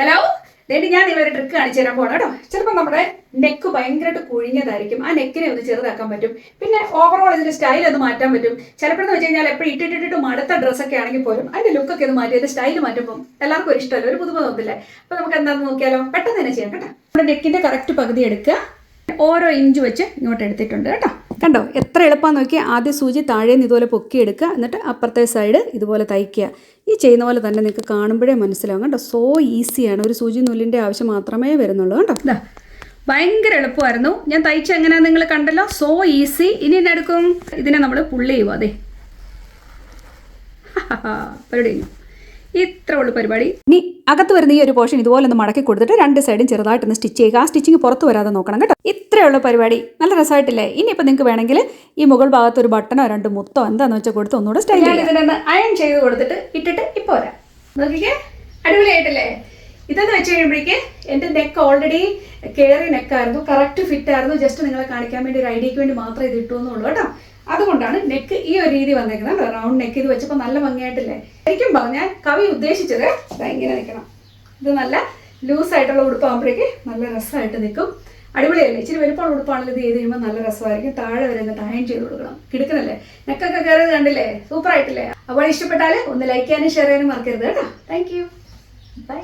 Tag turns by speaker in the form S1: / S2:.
S1: Hello എന്നിട്ട് ഞാൻ ഇവരെ ട്രിക്ക് കാണിച്ചു തരാൻ പോകണം കേട്ടോ. ചിലപ്പോൾ നമ്മുടെ നെക്ക് ഭയങ്കരമായിട്ട് കുഴിഞ്ഞതായിരിക്കും. ആ നെക്കിനെ ഒന്ന് ചെറുതാക്കാൻ പറ്റും. പിന്നെ ഓവറോൾ ഇതിന്റെ സ്റ്റൈൽ ഒന്ന് മാറ്റാൻ പറ്റും. ചിലപ്പോഴെന്ന് വെച്ച് കഴിഞ്ഞാൽ എപ്പോഴും ഇട്ടിട്ടിട്ട് മടുത്ത ഡ്രസ്സൊക്കെ ആണെങ്കിൽ പോലും അതിന്റെ ലുക്കൊക്കെ ഒന്ന് മാറ്റി അതിന്റെ സ്റ്റൈൽ മാറ്റുമ്പോൾ എല്ലാവർക്കും ഒരു ഇഷ്ടമല്ല? ഒരു പുതുമ തോന്നില്ലേ അപ്പൊ നമുക്ക് എന്താണെന്ന് നോക്കിയാലോ? പെട്ടെന്ന് തന്നെ ചെയ്യാം കേട്ടോ. നമ്മുടെ നെക്കിന്റെ കറക്റ്റ് പകുതി എടുക്കുക. ഓരോ ഇഞ്ച് വെച്ച് ഇങ്ങോട്ട് എടുത്തിട്ടുണ്ട് കേട്ടോ. കണ്ടോ എത്ര എളുപ്പമാണ് നോക്കി ആദ്യം സൂചി താഴെ നിന്ന് ഇതുപോലെ പൊക്കിയെടുക്കുക എന്നിട്ട് അപ്പുറത്തെ സൈഡ് ഇതുപോലെ തയ്ക്കുക. ഈ ചെയ്യുന്ന പോലെ തന്നെ നിങ്ങൾക്ക് കാണുമ്പോഴേ മനസ്സിലാവും. കേട്ടോ സോ ഈസിയാണ് ഒരു സൂചി നൂലിന്റെ ആവശ്യം മാത്രമേ വരുന്നുള്ളൂ കേട്ടോ ഇതാ ഭയങ്കര എളുപ്പമായിരുന്നു. ഞാൻ തയ്ച്ച എങ്ങനെയാണെന്ന് നിങ്ങൾ കണ്ടല്ലോ? സോ ഈസി ഇനി എന്നെ എടുക്കും? ഇതിനെ നമ്മൾ പുള്ളി ചെയ്യുമോ അതെ. പരിപാടി കഴിഞ്ഞു. ഇത്ര ഉള്ളു പരിപാടി. ഇനി അകത്ത് വരുന്ന ഈ ഒരു പോർഷൻ ഇതുപോലെ ഒന്ന് മടക്കി കൊടുത്തിട്ട് രണ്ട് സൈഡും ചെറുതായിട്ട് ഒന്ന് സ്റ്റിച്ച് ചെയ്യുക. ആ സ്റ്റിച്ചിങ് പുറത്ത് വരാതെ നോക്കണം കേട്ടോ. ഇത്രയുള്ള പരിപാടി. നല്ല രസമായിട്ടില്ലേ? ഇനിയിപ്പോൾ നിങ്ങൾക്ക് വേണമെങ്കിൽ ഈ മുകൾ ഭാഗത്ത് ഒരു ബട്ടണോ രണ്ട് മുത്തോ എന്താന്ന് വെച്ചാൽ കൊടുത്ത് ഒന്നുകൂടെ സ്റ്റൈൽ ഇതിനൊന്ന് അയൺ ചെയ്ത് കൊടുത്തിട്ട് ഇട്ടിട്ട് ഇപ്പോൾ വരാം. നോക്കിക്കേ? അടിപൊളിയായിട്ടല്ലേ? ഇതെന്ന് വെച്ച് കഴിയുമ്പോഴേക്ക് എന്റെ നെക്ക് ഓൾറെഡി കയറി നെക്കായിരുന്നു കറക്റ്റ് ഫിറ്റ് ആയിരുന്നു. ജസ്റ്റ് നിങ്ങളെ കാണിക്കാൻ വേണ്ടി ഒരു ഐഡിയക്ക് വേണ്ടി മാത്രമേ ഇത് ഇട്ടുവെന്നുള്ളൂ കേട്ടോ. അതുകൊണ്ടാണ് നെക്ക് ഈ ഒരു രീതി വന്നേക്കുന്നത്. റൗണ്ട് നെക്ക് ഇത് വെച്ചപ്പോൾ നല്ല ഭംഗിയായിട്ടില്ലേ? ശരിക്കും പറഞ്ഞാൽ കവി ഉദ്ദേശിച്ചത് ഇങ്ങനെ നിൽക്കണം ഇത് നല്ല ലൂസ് ആയിട്ടുള്ള ഉടുപ്പാകുമ്പോഴേക്ക് നല്ല രസമായിട്ട് നിൽക്കും. അടിപൊളിയല്ലേ? ഇച്ചിരി വലുപ്പമുള്ള ഉടുപ്പാണെങ്കിൽ ഇത് ചെയ്ത് കഴിയുമ്പോൾ നല്ല രസമായിരിക്കും. താഴെ വരെ എന്നിട്ട് താഴെ ചെയ്ത് കൊടുക്കണം. കിടക്കണല്ലേ? നെക്കൊക്കെ കയറിയത് കണ്ടില്ലേ? സൂപ്പർ ആയിട്ടില്ലേ? അപ്പോൾ ഇഷ്ടപ്പെട്ടാൽ ഒന്ന് ലൈക്ക് ചെയ്യാനും ഷെയർ ചെയ്യാനും മറക്കരുത് കേട്ടോ. Thank you by